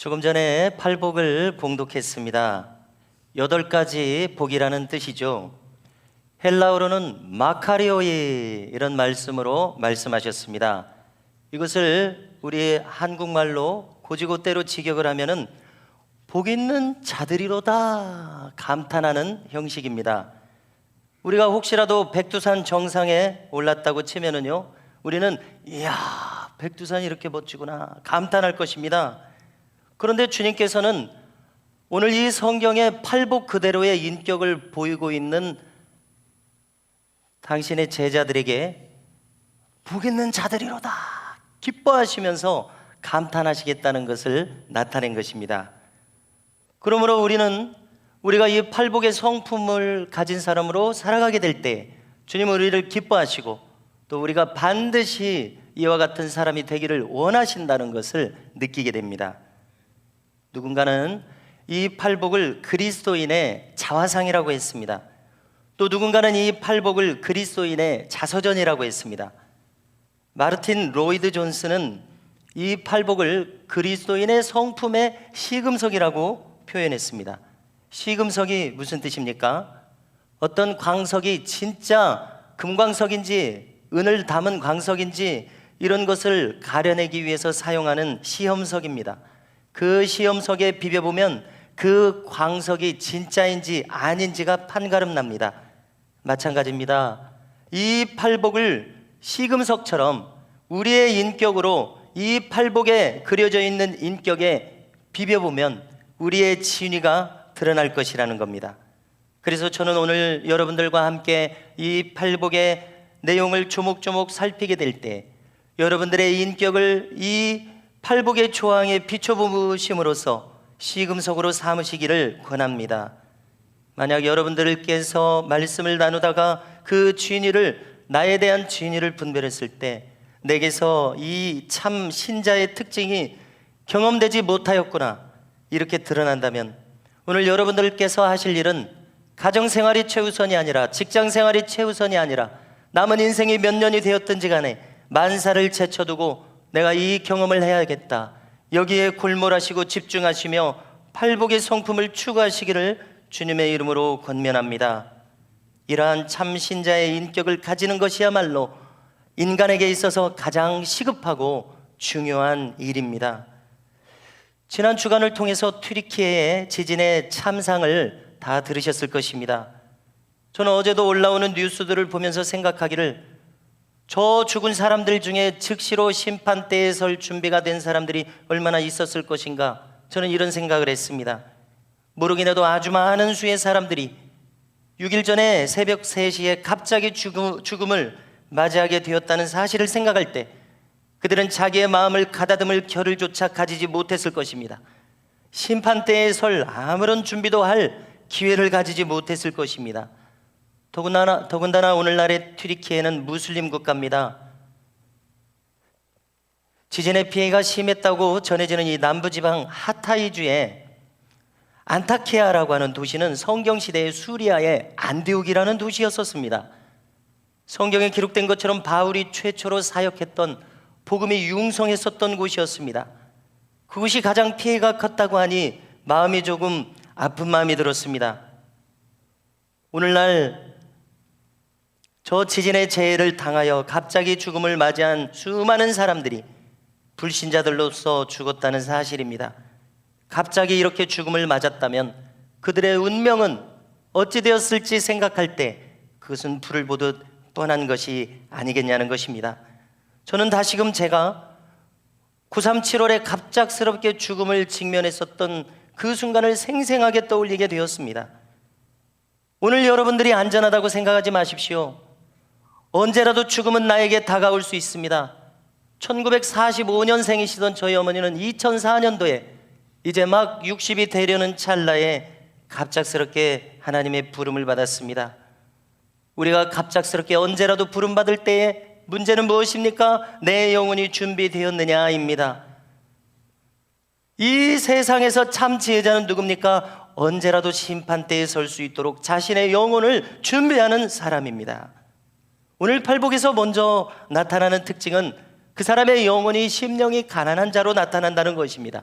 조금 전에 팔복을 봉독했습니다. 여덟 가지 복이라는 뜻이죠. 헬라어로는 마카리오이 이런 말씀으로 말씀하셨습니다. 이것을 우리 한국말로 고지고대로 직역을 하면은 복 있는 자들이로다 감탄하는 형식입니다. 우리가 혹시라도 백두산 정상에 올랐다고 치면은요, 우리는 이야 백두산이 이렇게 멋지구나 감탄할 것입니다. 그런데 주님께서는 오늘 이 성경의 팔복 그대로의 인격을 보이고 있는 당신의 제자들에게 복 있는 자들이로다 기뻐하시면서 감탄하시겠다는 것을 나타낸 것입니다. 그러므로 우리는 우리가 이 팔복의 성품을 가진 사람으로 살아가게 될 때 주님은 우리를 기뻐하시고 또 우리가 반드시 이와 같은 사람이 되기를 원하신다는 것을 느끼게 됩니다. 누군가는 이 팔복을 그리스도인의 자화상이라고 했습니다. 또 누군가는 이 팔복을 그리스도인의 자서전이라고 했습니다. 마르틴 로이드 존스는 이 팔복을 그리스도인의 성품의 시금석이라고 표현했습니다. 시금석이 무슨 뜻입니까? 어떤 광석이 진짜 금광석인지 은을 담은 광석인지 이런 것을 가려내기 위해서 사용하는 시험석입니다. 그 시험석에 비벼보면 그 광석이 진짜인지 아닌지가 판가름 납니다. 마찬가지입니다. 이 팔복을 시금석처럼 우리의 인격으로 이 팔복에 그려져 있는 인격에 비벼보면 우리의 진위가 드러날 것이라는 겁니다. 그래서 저는 오늘 여러분들과 함께 이 팔복의 내용을 조목조목 살피게 될 때 여러분들의 인격을 이 팔복의 조항에 비춰보심으로써 시금석으로 삼으시기를 권합니다. 만약 여러분들께서 말씀을 나누다가 그 진위를 나에 대한 진위를 분별했을 때 내게서 이 참 신자의 특징이 경험되지 못하였구나 이렇게 드러난다면 오늘 여러분들께서 하실 일은 가정 생활이 최우선이 아니라 직장 생활이 최우선이 아니라 남은 인생이 몇 년이 되었든지 간에 만사를 제쳐두고 내가 이 경험을 해야겠다. 여기에 골몰하시고 집중하시며 팔복의 성품을 추구하시기를 주님의 이름으로 권면합니다. 이러한 참 신자의 인격을 가지는 것이야말로 인간에게 있어서 가장 시급하고 중요한 일입니다. 지난 주간을 통해서 튀르키예의 지진의 참상을 다 들으셨을 것입니다. 저는 어제도 올라오는 뉴스들을 보면서 생각하기를 저 죽은 사람들 중에 즉시로 심판대에 설 준비가 된 사람들이 얼마나 있었을 것인가 저는 이런 생각을 했습니다. 모르긴 해도 아주 많은 수의 사람들이 6일 전에 새벽 3시에 갑자기 죽음, 죽음을 맞이하게 되었다는 사실을 생각할 때 그들은 자기의 마음을 가다듬을 겨를조차 가지지 못했을 것입니다. 심판대에 설 아무런 준비도 할 기회를 가지지 못했을 것입니다. 더군다나, 더군다나 오늘날의 튀르키예는 무슬림 국가입니다. 지진의 피해가 심했다고 전해지는 이 남부지방 하타이주에 안타케아라고 하는 도시는 성경시대의 수리아의 안디옥이라는 도시였었습니다. 성경에 기록된 것처럼 바울이 최초로 사역했던 복음이 융성했었던 곳이었습니다. 그곳이 가장 피해가 컸다고 하니 마음이 조금 아픈 마음이 들었습니다. 오늘날 저 지진의 재해를 당하여 갑자기 죽음을 맞이한 수많은 사람들이 불신자들로서 죽었다는 사실입니다. 갑자기 이렇게 죽음을 맞았다면 그들의 운명은 어찌 되었을지 생각할 때 그것은 불을 보듯 뻔한 것이 아니겠냐는 것입니다. 저는 다시금 제가 937월에 갑작스럽게 죽음을 직면했었던 그 순간을 생생하게 떠올리게 되었습니다. 오늘 여러분들이 안전하다고 생각하지 마십시오. 언제라도 죽음은 나에게 다가올 수 있습니다. 1945년생이시던 저희 어머니는 2004년도에 이제 막 60이 되려는 찰나에 갑작스럽게 하나님의 부름을 받았습니다. 우리가 갑작스럽게 언제라도 부름 받을 때에 문제는 무엇입니까? 내 영혼이 준비되었느냐입니다. 이 세상에서 참 지혜자는 누굽니까? 언제라도 심판대에 설 수 있도록 자신의 영혼을 준비하는 사람입니다. 오늘 팔복에서 먼저 나타나는 특징은 그 사람의 영혼이 심령이 가난한 자로 나타난다는 것입니다.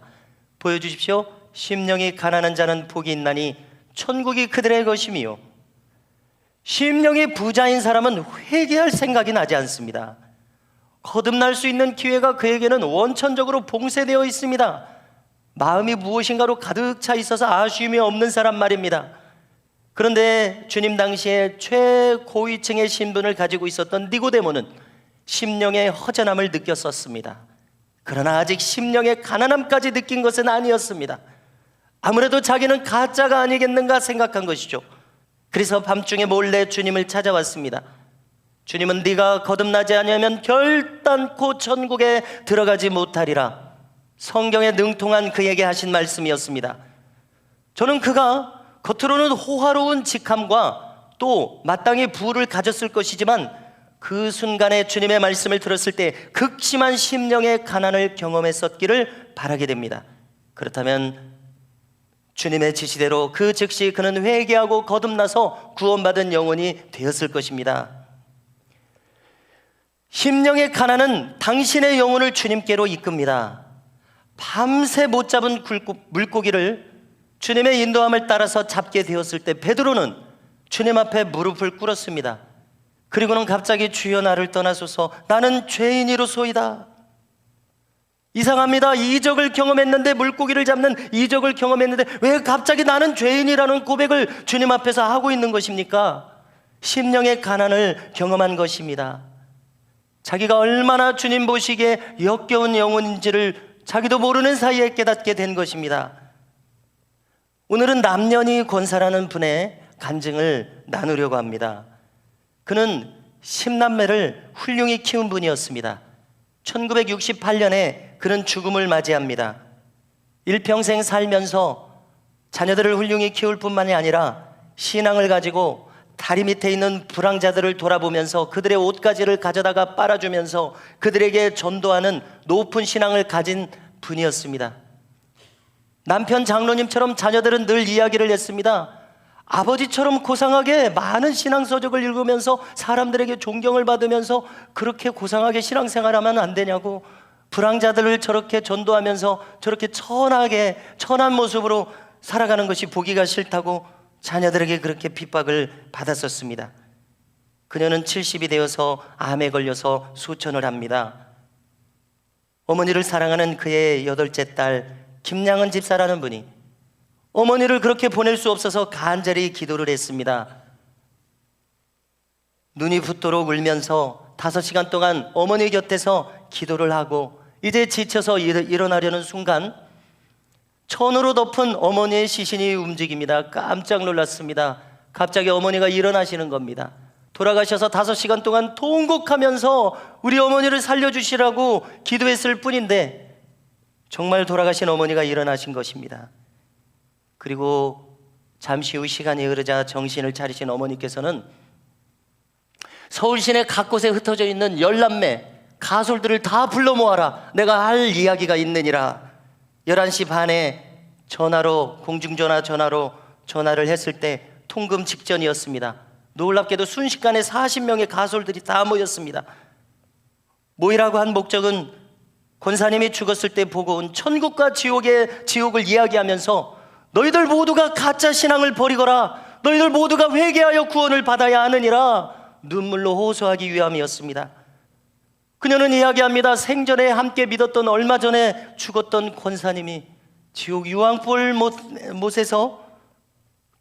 보여주십시오. 심령이 가난한 자는 복이 있나니 천국이 그들의 것임이요. 심령이 부자인 사람은 회개할 생각이 나지 않습니다. 거듭날 수 있는 기회가 그에게는 원천적으로 봉쇄되어 있습니다. 마음이 무엇인가로 가득 차 있어서 아쉬움이 없는 사람 말입니다. 그런데 주님 당시에 최고위층의 신분을 가지고 있었던 니고데모는 심령의 허전함을 느꼈었습니다. 그러나 아직 심령의 가난함까지 느낀 것은 아니었습니다. 아무래도 자기는 가짜가 아니겠는가 생각한 것이죠. 그래서 밤중에 몰래 주님을 찾아왔습니다. 주님은 네가 거듭나지 아니하면 결단코 천국에 들어가지 못하리라. 성경에 능통한 그에게 하신 말씀이었습니다. 저는 그가 겉으로는 호화로운 직함과 또 마땅히 부를 가졌을 것이지만 그 순간에 주님의 말씀을 들었을 때 극심한 심령의 가난을 경험했었기를 바라게 됩니다. 그렇다면 주님의 지시대로 그 즉시 그는 회개하고 거듭나서 구원받은 영혼이 되었을 것입니다. 심령의 가난은 당신의 영혼을 주님께로 이끕니다. 밤새 못 잡은 물고기를 주님의 인도함을 따라서 잡게 되었을 때 베드로는 주님 앞에 무릎을 꿇었습니다. 그리고는 갑자기 주여 나를 떠나소서 나는 죄인이로소이다. 이상합니다. 이적을 경험했는데 물고기를 잡는 이적을 경험했는데 왜 갑자기 나는 죄인이라는 고백을 주님 앞에서 하고 있는 것입니까? 심령의 가난을 경험한 것입니다. 자기가 얼마나 주님 보시기에 역겨운 영혼인지를 자기도 모르는 사이에 깨닫게 된 것입니다. 오늘은 남년이 권사라는 분의 간증을 나누려고 합니다. 그는 십남매를 훌륭히 키운 분이었습니다. 1968년에 그는 죽음을 맞이합니다. 일평생 살면서 자녀들을 훌륭히 키울 뿐만이 아니라 신앙을 가지고 다리 밑에 있는 불황자들을 돌아보면서 그들의 옷가지를 가져다가 빨아주면서 그들에게 전도하는 높은 신앙을 가진 분이었습니다. 남편 장로님처럼 자녀들은 늘 이야기를 했습니다. 아버지처럼 고상하게 많은 신앙서적을 읽으면서 사람들에게 존경을 받으면서 그렇게 고상하게 신앙생활하면 안 되냐고 불황자들을 저렇게 전도하면서 저렇게 천하게 천한 모습으로 살아가는 것이 보기가 싫다고 자녀들에게 그렇게 핍박을 받았었습니다. 그녀는 70이 되어서 암에 걸려서 수천을 합니다. 어머니를 사랑하는 그의 여덟째 딸 김양은 집사라는 분이 어머니를 그렇게 보낼 수 없어서 간절히 기도를 했습니다. 눈이 붓도록 울면서 다섯 시간 동안 어머니 곁에서 기도를 하고 이제 지쳐서 일- 일어나려는 순간 천으로 덮은 어머니의 시신이 움직입니다. 깜짝 놀랐습니다. 갑자기 어머니가 일어나시는 겁니다. 돌아가셔서 다섯 시간 동안 통곡하면서 우리 어머니를 살려주시라고 기도했을 뿐인데 정말 돌아가신 어머니가 일어나신 것입니다. 그리고 잠시 후 시간이 흐르자 정신을 차리신 어머니께서는 서울 시내 각 곳에 흩어져 있는 열남매 가솔들을 다 불러 모아라. 내가 할 이야기가 있느니라. 11시 반에 전화로 공중전화 전화로 전화를 했을 때 통금 직전이었습니다. 놀랍게도 순식간에 40명의 가솔들이 다 모였습니다. 모이라고 한 목적은 권사님이 죽었을 때 보고 온 천국과 지옥의 지옥을 이야기하면서 너희들 모두가 가짜 신앙을 버리거라. 너희들 모두가 회개하여 구원을 받아야 하느니라. 눈물로 호소하기 위함이었습니다. 그녀는 이야기합니다. 생전에 함께 믿었던 얼마 전에 죽었던 권사님이 지옥 유황불 못- 못에서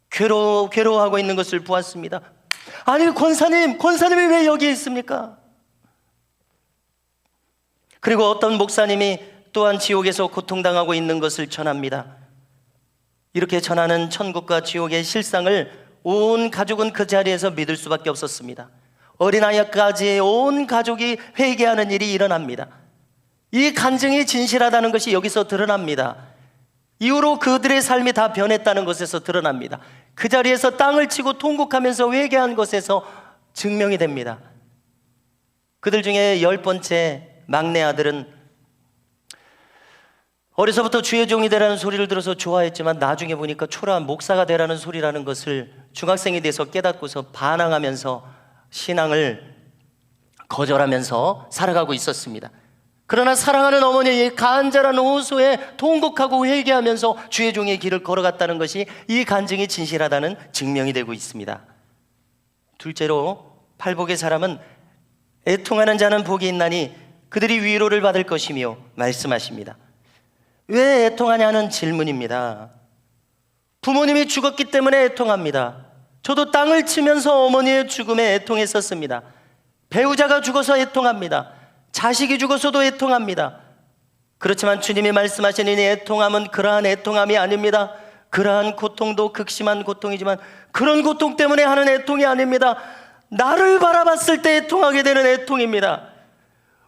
괴로 괴로워하고 있는 것을 보았습니다. 아니 권사님, 권사님이 왜 여기에 있습니까? 그리고 어떤 목사님이 또한 지옥에서 고통당하고 있는 것을 전합니다. 이렇게 전하는 천국과 지옥의 실상을 온 가족은 그 자리에서 믿을 수밖에 없었습니다. 어린아이까지 온 가족이 회개하는 일이 일어납니다. 이 간증이 진실하다는 것이 여기서 드러납니다. 이후로 그들의 삶이 다 변했다는 것에서 드러납니다. 그 자리에서 땅을 치고 통곡하면서 회개한 것에서 증명이 됩니다. 그들 중에 열 번째 막내 아들은 어려서부터 주의 종이 되라는 소리를 들어서 좋아했지만 나중에 보니까 초라한 목사가 되라는 소리라는 것을 중학생이 돼서 깨닫고서 반항하면서 신앙을 거절하면서 살아가고 있었습니다. 그러나 사랑하는 어머니의 간절한 호소에 통곡하고 회개하면서 주의 종의 길을 걸어갔다는 것이 이 간증이 진실하다는 증명이 되고 있습니다. 둘째로 팔복의 사람은 애통하는 자는 복이 있나니 그들이 위로를 받을 것이며 말씀하십니다. 왜 애통하냐는 질문입니다. 부모님이 죽었기 때문에 애통합니다. 저도 땅을 치면서 어머니의 죽음에 애통했었습니다. 배우자가 죽어서 애통합니다. 자식이 죽어서도 애통합니다. 그렇지만 주님이 말씀하신 이 애통함은 그러한 애통함이 아닙니다. 그러한 고통도 극심한 고통이지만 그런 고통 때문에 하는 애통이 아닙니다. 나를 바라봤을 때 애통하게 되는 애통입니다.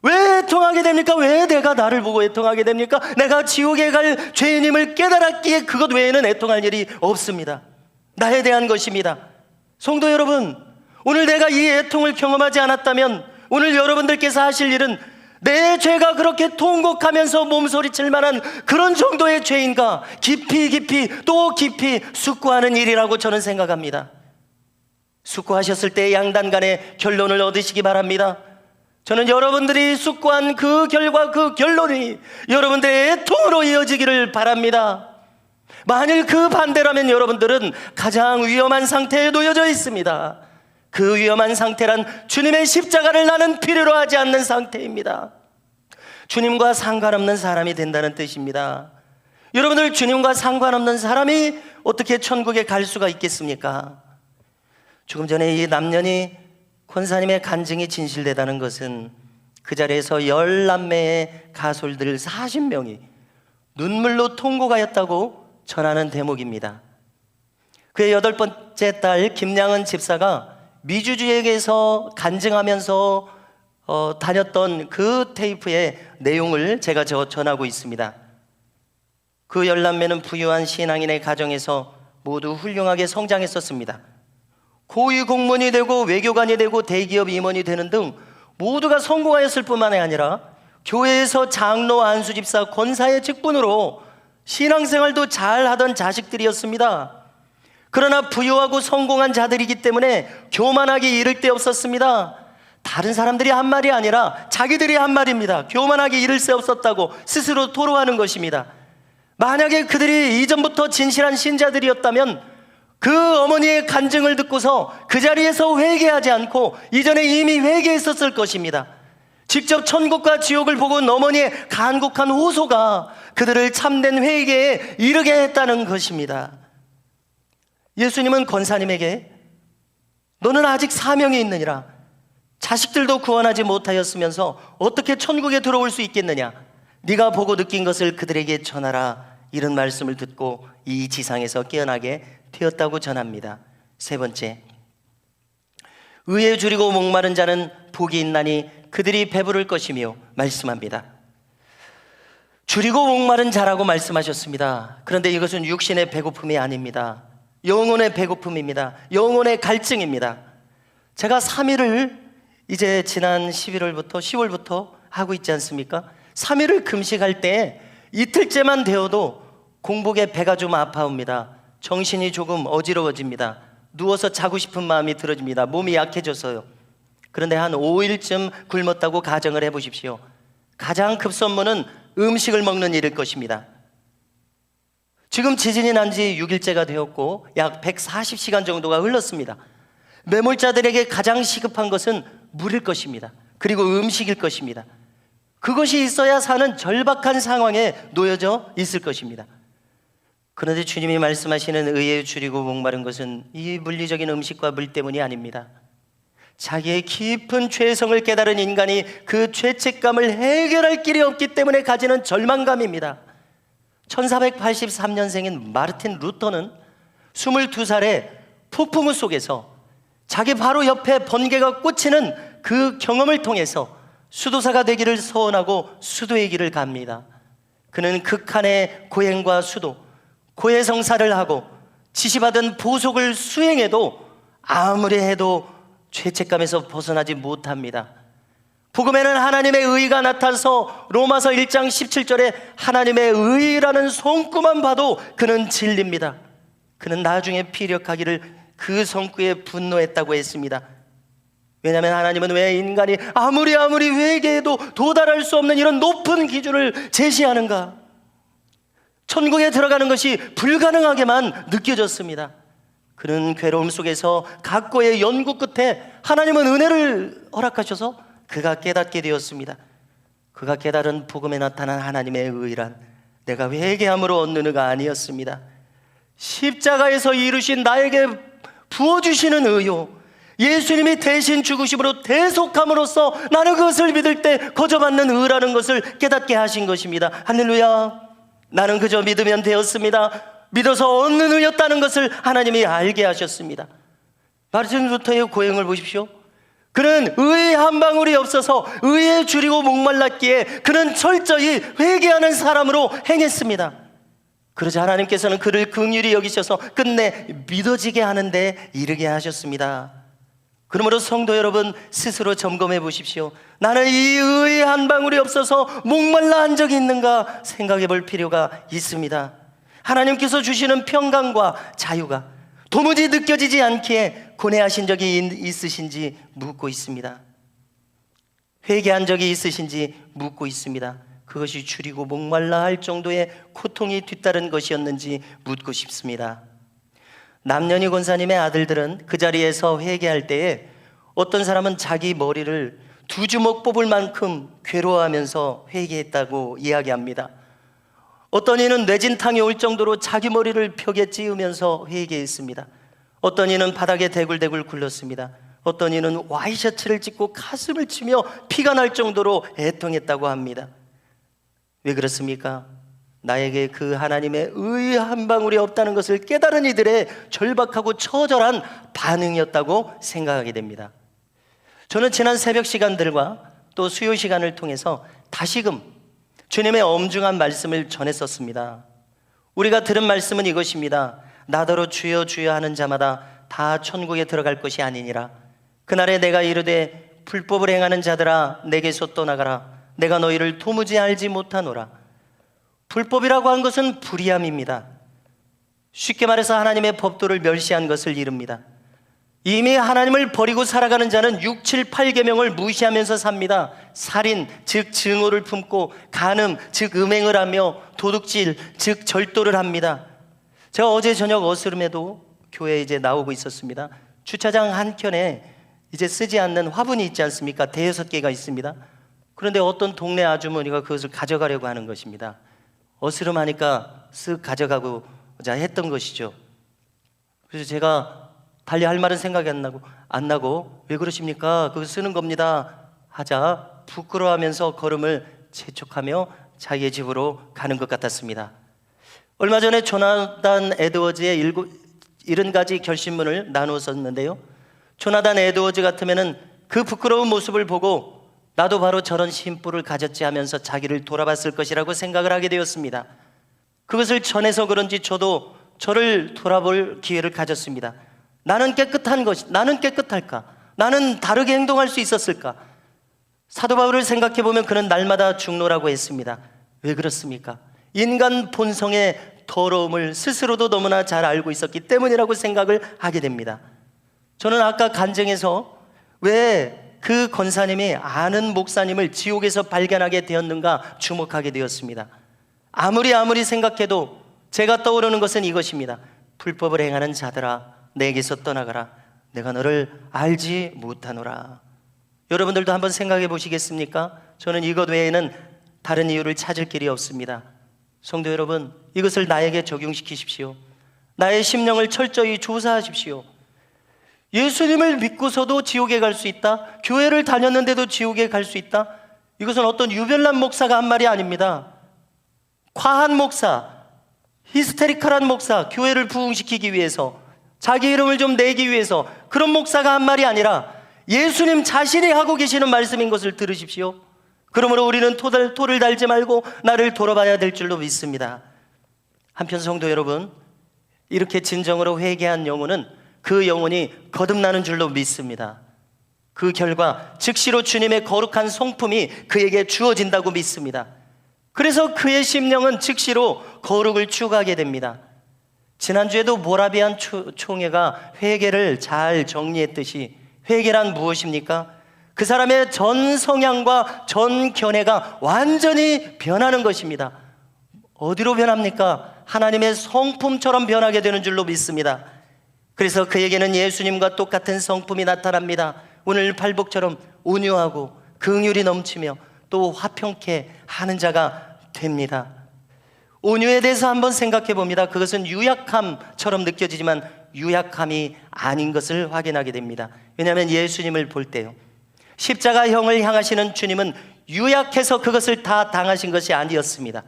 왜 애통하게 됩니까? 왜 내가 나를 보고 애통하게 됩니까? 내가 지옥에 갈 죄인임을 깨달았기에 그것 외에는 애통할 일이 없습니다. 나에 대한 것입니다. 성도 여러분, 오늘 내가 이 애통을 경험하지 않았다면 오늘 여러분들께서 하실 일은 내 죄가 그렇게 통곡하면서 몸소리칠 만한 그런 정도의 죄인가 깊이 깊이 또 깊이 숙고하는 일이라고 저는 생각합니다. 숙고하셨을 때 양단 간의 결론을 얻으시기 바랍니다. 저는 여러분들이 숙고한 그 결과 그 결론이 여러분들의 애통으로 이어지기를 바랍니다. 만일 그 반대라면 여러분들은 가장 위험한 상태에 놓여져 있습니다. 그 위험한 상태란 주님의 십자가를 나는 필요로 하지 않는 상태입니다. 주님과 상관없는 사람이 된다는 뜻입니다. 여러분들 주님과 상관없는 사람이 어떻게 천국에 갈 수가 있겠습니까? 조금 전에 이 남년이 권사님의 간증이 진실되다는 것은 그 자리에서 열 남매의 가솔들 40명이 눈물로 통곡하였다고 전하는 대목입니다. 그의 여덟 번째 딸 김양은 집사가 미주주에게서 간증하면서 어, 다녔던 그 테이프의 내용을 제가 저 전하고 있습니다. 그 열남매는 부유한 신앙인의 가정에서 모두 훌륭하게 성장했었습니다. 고위 공무원이 되고 외교관이 되고 대기업 임원이 되는 등 모두가 성공하였을 뿐만 아니라 교회에서 장로 안수집사 권사의 직분으로 신앙생활도 잘 하던 자식들이었습니다. 그러나 부유하고 성공한 자들이기 때문에 교만하게 이를 데 없었습니다. 다른 사람들이 한 말이 아니라 자기들이 한 말입니다. 교만하게 이를 새 없었다고 스스로 토로하는 것입니다. 만약에 그들이 이전부터 진실한 신자들이었다면 그 어머니의 간증을 듣고서 그 자리에서 회개하지 않고 이전에 이미 회개했었을 것입니다. 직접 천국과 지옥을 보고 어머니의 간곡한 호소가 그들을 참된 회개에 이르게 했다는 것입니다. 예수님은 권사님에게 너는 아직 사명이 있느니라. 자식들도 구원하지 못하였으면서 어떻게 천국에 들어올 수 있겠느냐? 네가 보고 느낀 것을 그들에게 전하라. 이런 말씀을 듣고 이 지상에서 깨어나게 되었다고 전합니다. 세 번째. 의에 줄이고 목마른 자는 복이 있나니 그들이 배부를 것이며 말씀합니다. 줄이고 목마른 자라고 말씀하셨습니다. 그런데 이것은 육신의 배고픔이 아닙니다. 영혼의 배고픔입니다. 영혼의 갈증입니다. 제가 3일을 이제 지난 11월부터 10월부터 하고 있지 않습니까? 3일을 금식할 때 이틀째만 되어도 공복에 배가 좀 아파옵니다. 정신이 조금 어지러워집니다. 누워서 자고 싶은 마음이 들어집니다. 몸이 약해져서요. 그런데 한 5일쯤 굶었다고 가정을 해 보십시오. 가장 급선무는 음식을 먹는 일일 것입니다. 지금 지진이 난 지 6일째가 되었고 약 140시간 정도가 흘렀습니다. 매몰자들에게 가장 시급한 것은 물일 것입니다. 그리고 음식일 것입니다. 그것이 있어야 사는 절박한 상황에 놓여져 있을 것입니다. 그런데 주님이 말씀하시는 의에 줄이고 목마른 것은 이 물리적인 음식과 물 때문이 아닙니다. 자기의 깊은 죄성을 깨달은 인간이 그 죄책감을 해결할 길이 없기 때문에 가지는 절망감입니다. 1483년생인 마르틴 루터는 22살에 폭풍우 속에서 자기 바로 옆에 번개가 꽂히는 그 경험을 통해서 수도사가 되기를 소원하고 수도의 길을 갑니다. 그는 극한의 고행과 수도, 고해성사를 하고 지시받은 보속을 수행해도 아무리 해도 죄책감에서 벗어나지 못합니다. 복음에는 하나님의 의가 나타서 로마서 1장 17절에 하나님의 의라는 손구만 봐도 그는 진립니다. 그는 나중에 피력하기를 그 성구에 분노했다고 했습니다. 왜냐하면 하나님은 왜 인간이 아무리 아무리 회개해도 도달할 수 없는 이런 높은 기준을 제시하는가? 천국에 들어가는 것이 불가능하게만 느껴졌습니다. 그는 괴로움 속에서 각고의 연구 끝에 하나님은 은혜를 허락하셔서 그가 깨닫게 되었습니다. 그가 깨달은 복음에 나타난 하나님의 의란 내가 회개함으로 얻는 의가 아니었습니다. 십자가에서 이루신 나에게 부어주시는 의요. 예수님이 대신 죽으심으로 대속함으로써 나는 그것을 믿을 때 거저받는 의라는 것을 깨닫게 하신 것입니다. 할렐루야. 나는 그저 믿으면 되었습니다. 믿어서 얻는 의였다는 것을 하나님이 알게 하셨습니다. 마르틴 루터의 고행을 보십시오. 그는 의의 한 방울이 없어서 의에 줄이고 목말랐기에 그는 철저히 회개하는 사람으로 행했습니다. 그러자 하나님께서는 그를 긍휼히 여기셔서 끝내 믿어지게 하는데 이르게 하셨습니다. 그러므로 성도 여러분 스스로 점검해 보십시오. 나는 이 의의 한 방울이 없어서 목말라 한 적이 있는가 생각해 볼 필요가 있습니다. 하나님께서 주시는 평강과 자유가 도무지 느껴지지 않기에 고뇌하신 적이 있- 있으신지 묻고 있습니다. 회개한 적이 있으신지 묻고 있습니다. 그것이 줄이고 목말라 할 정도의 고통이 뒤따른 것이었는지 묻고 싶습니다. 남년희 권사님의 아들들은 그 자리에서 회개할 때에 어떤 사람은 자기 머리를 두 주먹 뽑을 만큼 괴로워하면서 회개했다고 이야기합니다. 어떤 이는 뇌진탕이 올 정도로 자기 머리를 벽에 찌우면서 회개했습니다. 어떤 이는 바닥에 대굴대굴 굴렀습니다. 어떤 이는 와이셔츠를 찢고 가슴을 치며 피가 날 정도로 애통했다고 합니다. 왜 그렇습니까? 나에게 그 하나님의 의 한 방울이 없다는 것을 깨달은 이들의 절박하고 처절한 반응이었다고 생각하게 됩니다. 저는 지난 새벽 시간들과 또 수요 시간을 통해서 다시금 주님의 엄중한 말씀을 전했었습니다. 우리가 들은 말씀은 이것입니다. 나더러 주여 주여 하는 자마다 다 천국에 들어갈 것이 아니니라. 그날에 내가 이르되 불법을 행하는 자들아 내게서 떠나가라. 내가 너희를 도무지 알지 못하노라. 불법이라고 한 것은 불의함입니다. 쉽게 말해서 하나님의 법도를 멸시한 것을 이릅니다. 이미 하나님을 버리고 살아가는 자는 6, 7, 8계명을 무시하면서 삽니다. 살인, 즉 증오를 품고 간음, 즉 음행을 하며 도둑질, 즉 절도를 합니다. 제가 어제 저녁 어스름에도 교회에 이제 나오고 있었습니다. 주차장 한켠에 이제 쓰지 않는 화분이 있지 않습니까? 대여섯 개가 있습니다. 그런데 어떤 동네 아주머니가 그것을 가져가려고 하는 것입니다. 어스름하니까 쓱 가져가고자 했던 것이죠. 그래서 제가 달리 할 말은 생각이 안 나고 안 나고 왜 그러십니까? 그거 쓰는 겁니다. 하자 부끄러워하면서 걸음을 재촉하며 자기의 집으로 가는 것 같았습니다. 얼마 전에 조나단 에드워즈의 일곱, 일흔 가지 결심문을 나누었었는데요. 조나단 에드워즈 같으면은 그 부끄러운 모습을 보고 나도 바로 저런 심부를 가졌지 하면서 자기를 돌아봤을 것이라고 생각을 하게 되었습니다. 그것을 전해서 그런지 저도 저를 돌아볼 기회를 가졌습니다. 나는 깨끗한 것이, 나는 깨끗할까? 나는 다르게 행동할 수 있었을까? 사도 바울을 생각해 보면 그는 날마다 중노라고 했습니다. 왜 그렇습니까? 인간 본성의 더러움을 스스로도 너무나 잘 알고 있었기 때문이라고 생각을 하게 됩니다. 저는 아까 간증에서 왜 그 권사님이 아는 목사님을 지옥에서 발견하게 되었는가 주목하게 되었습니다. 아무리 아무리 생각해도 제가 떠오르는 것은 이것입니다. 불법을 행하는 자들아 내게서 떠나가라. 내가 너를 알지 못하노라. 여러분들도 한번 생각해 보시겠습니까? 저는 이것 외에는 다른 이유를 찾을 길이 없습니다. 성도 여러분, 이것을 나에게 적용시키십시오. 나의 심령을 철저히 조사하십시오. 예수님을 믿고서도 지옥에 갈 수 있다? 교회를 다녔는데도 지옥에 갈 수 있다? 이것은 어떤 유별난 목사가 한 말이 아닙니다. 과한 목사, 히스테리컬한 목사, 교회를 부흥시키기 위해서, 자기 이름을 좀 내기 위해서 그런 목사가 한 말이 아니라 예수님 자신이 하고 계시는 말씀인 것을 들으십시오. 그러므로 우리는 토를, 토를 달지 말고 나를 돌아봐야 될 줄로 믿습니다. 한편 성도 여러분, 이렇게 진정으로 회개한 영혼은 그 영혼이 거듭나는 줄로 믿습니다. 그 결과 즉시로 주님의 거룩한 성품이 그에게 주어진다고 믿습니다. 그래서 그의 심령은 즉시로 거룩을 추구하게 됩니다. 지난주에도 모라비안 초- 총회가 회개를 잘 정리했듯이 회개란 무엇입니까? 그 사람의 전 성향과 전 견해가 완전히 변하는 것입니다. 어디로 변합니까? 하나님의 성품처럼 변하게 되는 줄로 믿습니다. 그래서 그에게는 예수님과 똑같은 성품이 나타납니다. 오늘 팔복처럼 온유하고 긍휼이 넘치며 또 화평케 하는 자가 됩니다. 온유에 대해서 한번 생각해 봅니다. 그것은 유약함처럼 느껴지지만 유약함이 아닌 것을 확인하게 됩니다. 왜냐하면 예수님을 볼 때요. 십자가형을 향하시는 주님은 유약해서 그것을 다 당하신 것이 아니었습니다.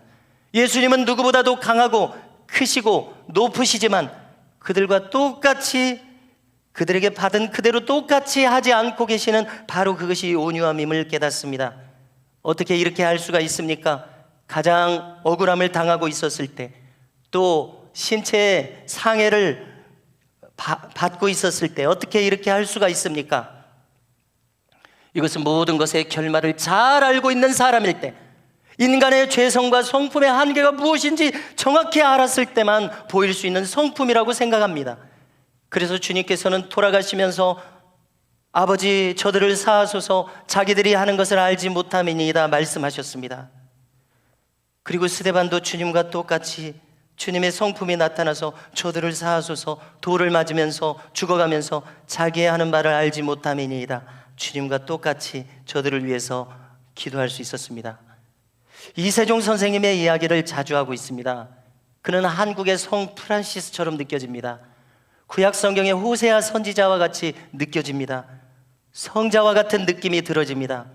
예수님은 누구보다도 강하고 크시고 높으시지만 그들과 똑같이 그들에게 받은 그대로 똑같이 하지 않고 계시는 바로 그것이 온유함임을 깨닫습니다. 어떻게 이렇게 할 수가 있습니까? 가장 억울함을 당하고 있었을 때, 또 신체의 상해를 바- 받고 있었을 때 어떻게 이렇게 할 수가 있습니까? 이것은 모든 것의 결말을 잘 알고 있는 사람일 때, 인간의 죄성과 성품의 한계가 무엇인지 정확히 알았을 때만 보일 수 있는 성품이라고 생각합니다. 그래서 주님께서는 돌아가시면서 아버지 저들을 사하소서 자기들이 하는 것을 알지 못함이니이다 말씀하셨습니다. 그리고 스데반도 주님과 똑같이 주님의 성품이 나타나서 저들을 사하소서 돌을 맞으면서 죽어가면서 자기의 하는 말을 알지 못함이니이다. 주님과 똑같이 저들을 위해서 기도할 수 있었습니다. 이세종 선생님의 이야기를 자주 하고 있습니다. 그는 한국의 성 프란시스처럼 느껴집니다. 구약 성경의 호세아 선지자와 같이 느껴집니다. 성자와 같은 느낌이 들어집니다.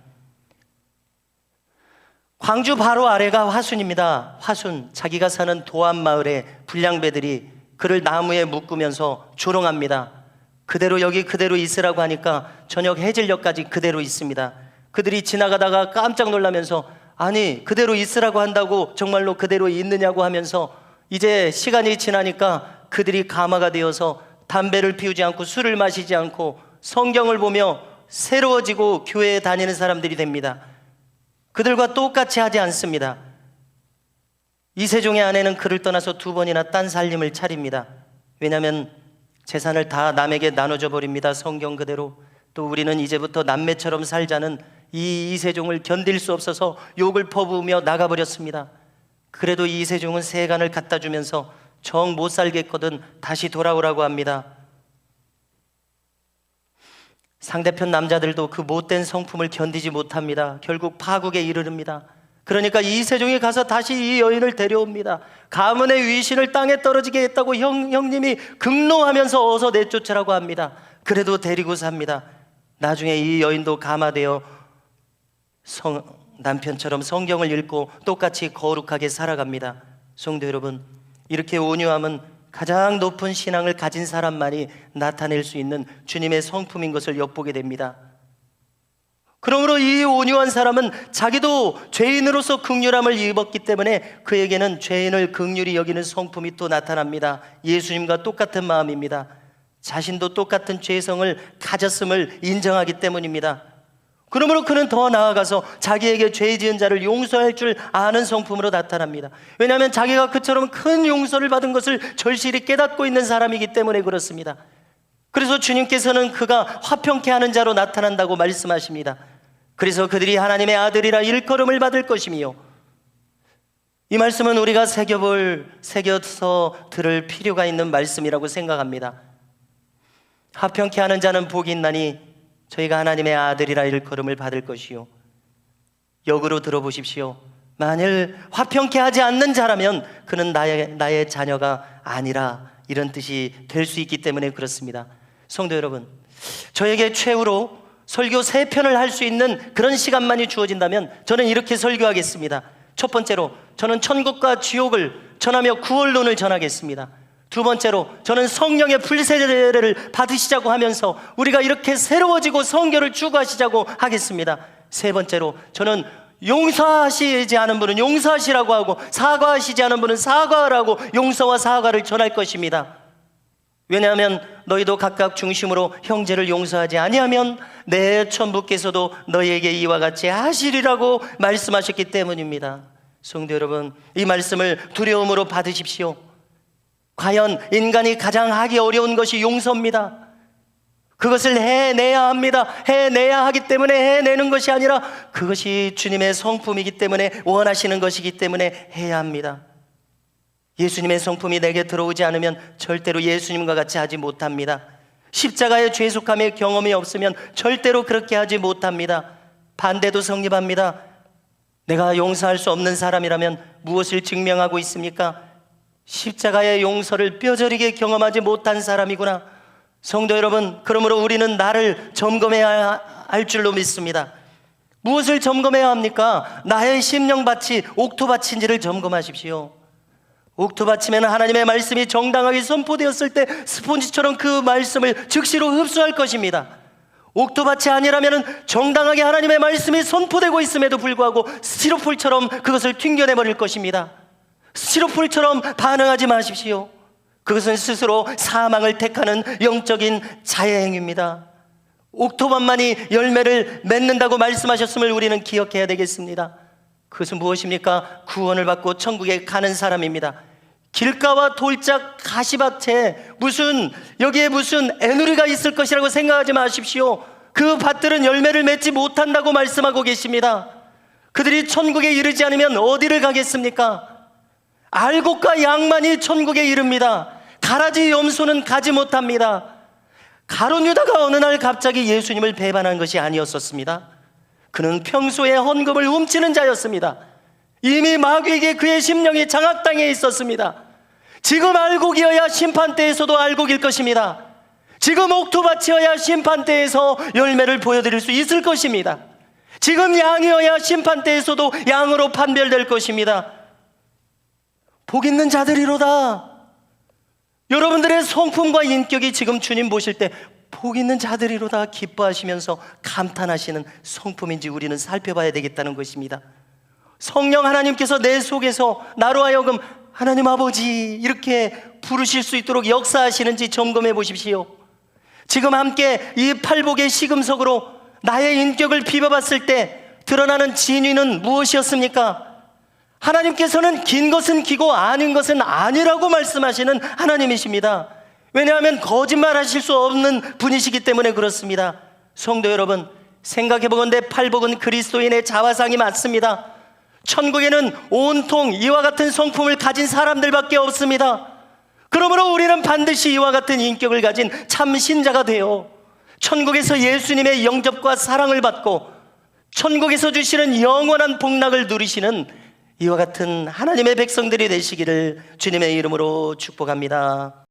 광주 바로 아래가 화순입니다. 화순 자기가 사는 도안 마을의 불량배들이 그를 나무에 묶으면서 조롱합니다. 그대로 여기 그대로 있으라고 하니까 저녁 해질녘까지 그대로 있습니다. 그들이 지나가다가 깜짝 놀라면서 아니 그대로 있으라고 한다고 정말로 그대로 있느냐고 하면서 이제 시간이 지나니까 그들이 가마가 되어서 담배를 피우지 않고 술을 마시지 않고 성경을 보며 새로워지고 교회에 다니는 사람들이 됩니다. 그들과 똑같이 하지 않습니다. 이세종의 아내는 그를 떠나서 두 번이나 딴 살림을 차립니다. 왜냐하면 재산을 다 남에게 나눠줘 버립니다. 성경 그대로. 또 우리는 이제부터 남매처럼 살자는 이 이세종을 견딜 수 없어서 욕을 퍼부으며 나가버렸습니다. 그래도 이세종은 세간을 갖다 주면서 정 못 살겠거든 다시 돌아오라고 합니다. 상대편 남자들도 그 못된 성품을 견디지 못합니다. 결국 파국에 이르릅니다. 그러니까 이세종이 가서 다시 이 여인을 데려옵니다. 가문의 위신을 땅에 떨어지게 했다고 형, 형님이 극노하면서 어서 내쫓으라고 합니다. 그래도 데리고 삽니다. 나중에 이 여인도 감화되어 성, 남편처럼 성경을 읽고 똑같이 거룩하게 살아갑니다. 성도 여러분, 이렇게 온유함은 가장 높은 신앙을 가진 사람만이 나타낼 수 있는 주님의 성품인 것을 엿보게 됩니다. 그러므로 이 온유한 사람은 자기도 죄인으로서 극률함을 입었기 때문에 그에게는 죄인을 극률이 여기는 성품이 또 나타납니다. 예수님과 똑같은 마음입니다. 자신도 똑같은 죄성을 가졌음을 인정하기 때문입니다. 그러므로 그는 더 나아가서 자기에게 죄 지은 자를 용서할 줄 아는 성품으로 나타납니다. 왜냐하면 자기가 그처럼 큰 용서를 받은 것을 절실히 깨닫고 있는 사람이기 때문에 그렇습니다. 그래서 주님께서는 그가 화평케 하는 자로 나타난다고 말씀하십니다. 그래서 그들이 하나님의 아들이라 일컬음을 받을 것이며 이 말씀은 우리가 새겨볼 새겨서 들을 필요가 있는 말씀이라고 생각합니다. 화평케 하는 자는 복이 있나니 저희가 하나님의 아들이라 일컬음을 받을 것이요. 역으로 들어보십시오. 만일 화평케 하지 않는 자라면 그는 나의, 나의 자녀가 아니라 이런 뜻이 될 수 있기 때문에 그렇습니다. 성도 여러분, 저에게 최후로 설교 세 편을 할 수 있는 그런 시간만이 주어진다면 저는 이렇게 설교하겠습니다. 첫 번째로 저는 천국과 지옥을 전하며 구원론을 전하겠습니다. 두 번째로 저는 성령의 불세례를 받으시자고 하면서 우리가 이렇게 새로워지고 성결을 추구하시자고 하겠습니다. 세 번째로 저는 용서하시지 않은 분은 용서하시라고 하고 사과하시지 않은 분은 사과하라고 용서와 사과를 전할 것입니다. 왜냐하면 너희도 각각 중심으로 형제를 용서하지 아니하면 내 천부께서도 너희에게 이와 같이 하시리라고 말씀하셨기 때문입니다. 성도 여러분, 이 말씀을 두려움으로 받으십시오. 과연 인간이 가장 하기 어려운 것이 용서입니다. 그것을 해내야 합니다. 해내야 하기 때문에 해내는 것이 아니라 그것이 주님의 성품이기 때문에 원하시는 것이기 때문에 해야 합니다. 예수님의 성품이 내게 들어오지 않으면 절대로 예수님과 같이 하지 못합니다. 십자가의 죄속함의 경험이 없으면 절대로 그렇게 하지 못합니다. 반대도 성립합니다. 내가 용서할 수 없는 사람이라면 무엇을 증명하고 있습니까? 십자가의 용서를 뼈저리게 경험하지 못한 사람이구나. 성도 여러분, 그러므로 우리는 나를 점검해야 할 줄로 믿습니다. 무엇을 점검해야 합니까? 나의 심령밭이 옥토밭인지를 점검하십시오. 옥토밭이면 하나님의 말씀이 정당하게 선포되었을 때 스폰지처럼 그 말씀을 즉시로 흡수할 것입니다. 옥토밭이 아니라면 정당하게 하나님의 말씀이 선포되고 있음에도 불구하고 스티로폴처럼 그것을 튕겨내버릴 것입니다. 스티로폴처럼 반응하지 마십시오. 그것은 스스로 사망을 택하는 영적인 자해 행위입니다. 옥토밭만이 열매를 맺는다고 말씀하셨음을 우리는 기억해야 되겠습니다. 그것은 무엇입니까? 구원을 받고 천국에 가는 사람입니다. 길가와 돌짝 가시밭에 무슨 여기에 무슨 애누리가 있을 것이라고 생각하지 마십시오. 그 밭들은 열매를 맺지 못한다고 말씀하고 계십니다. 그들이 천국에 이르지 않으면 어디를 가겠습니까? 알곡과 양만이 천국에 이릅니다. 가라지 염소는 가지 못합니다. 가론 유다가 어느 날 갑자기 예수님을 배반한 것이 아니었었습니다. 그는 평소에 헌금을 훔치는 자였습니다. 이미 마귀에게 그의 심령이 장악당해 있었습니다. 지금 알곡이어야 심판대에서도 알곡일 것입니다. 지금 옥토밭이어야 심판대에서 열매를 보여드릴 수 있을 것입니다. 지금 양이어야 심판대에서도 양으로 판별될 것입니다. 복 있는 자들이로다. 여러분들의 성품과 인격이 지금 주님 보실 때 복 있는 자들이로다 기뻐하시면서 감탄하시는 성품인지 우리는 살펴봐야 되겠다는 것입니다. 성령 하나님께서 내 속에서 나로 하여금 하나님 아버지 이렇게 부르실 수 있도록 역사하시는지 점검해 보십시오. 지금 함께 이 팔복의 시금석으로 나의 인격을 비벼봤을 때 드러나는 진위는 무엇이었습니까? 하나님께서는 긴 것은 기고 아닌 것은 아니라고 말씀하시는 하나님이십니다. 왜냐하면 거짓말 하실 수 없는 분이시기 때문에 그렇습니다. 성도 여러분, 생각해 보건대 팔복은 그리스도인의 자화상이 맞습니다. 천국에는 온통 이와 같은 성품을 가진 사람들밖에 없습니다. 그러므로 우리는 반드시 이와 같은 인격을 가진 참 신자가 되어 천국에서 예수님의 영접과 사랑을 받고 천국에서 주시는 영원한 복락을 누리시는 이와 같은 하나님의 백성들이 되시기를 주님의 이름으로 축복합니다.